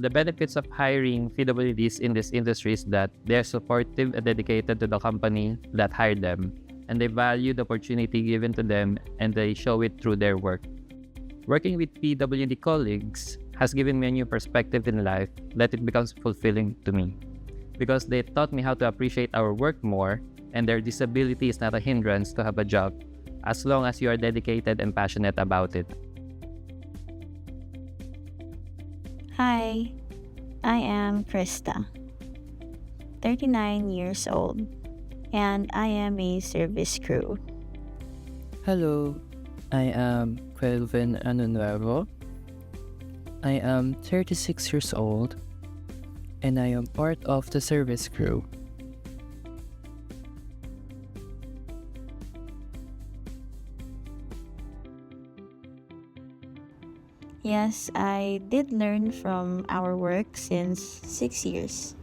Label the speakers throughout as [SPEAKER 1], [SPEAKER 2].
[SPEAKER 1] the benefits of hiring PWDs in this industry is that they're supportive and dedicated to the company that hired them, and they value the opportunity given to them and they show it through their work. Working with PWD colleagues has given me a new perspective in life that it becomes fulfilling to me because they taught me how to appreciate our work more and their disability is not a hindrance to have a job as long as you are dedicated and passionate about it.
[SPEAKER 2] Hi, I am Krista, 39 years old, and I am a service crew.
[SPEAKER 3] Hello, I am Quelvin Anunuevo. I am 36 years old, and I am part of the service crew.
[SPEAKER 2] Yes, I did learn from our work since six years.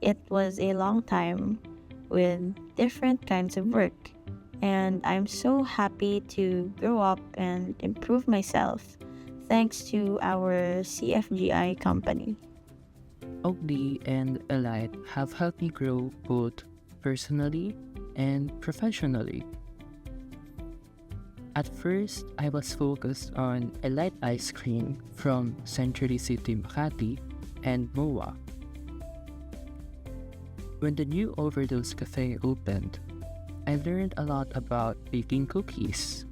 [SPEAKER 2] It was a long time with different kinds of work, and I'm so happy to grow up and improve myself thanks to our CFGI company.
[SPEAKER 3] Oakley and Elite have helped me grow both personally and professionally. At first, I was focused on a light ice cream from Century City Makati and MOA. When the new Overdose Cafe opened, I learned a lot about baking cookies,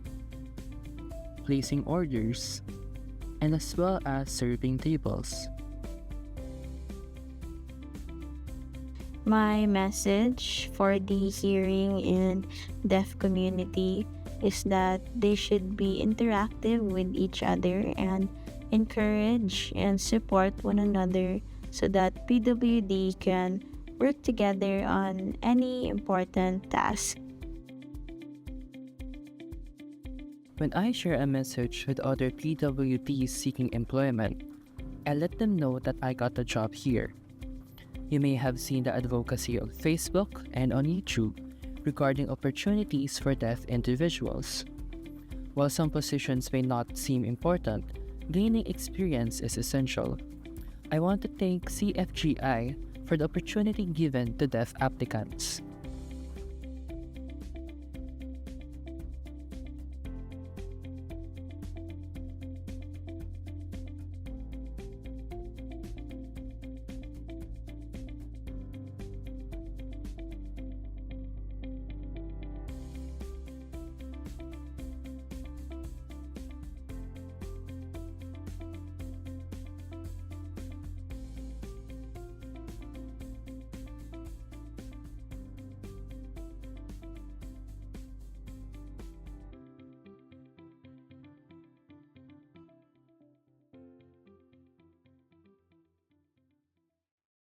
[SPEAKER 3] placing orders, and as well as serving tables.
[SPEAKER 2] My message for the hearing and deaf community is that they should be interactive with each other and encourage and support one another so that PWD can work together on any important task.
[SPEAKER 3] When I share a message with other PWDs seeking employment, I let them know that I got a job here. You may have seen the advocacy on Facebook and on YouTube regarding opportunities for deaf individuals. While some positions may not seem important, gaining experience is essential. I want to thank CFGI for the opportunity given to deaf applicants.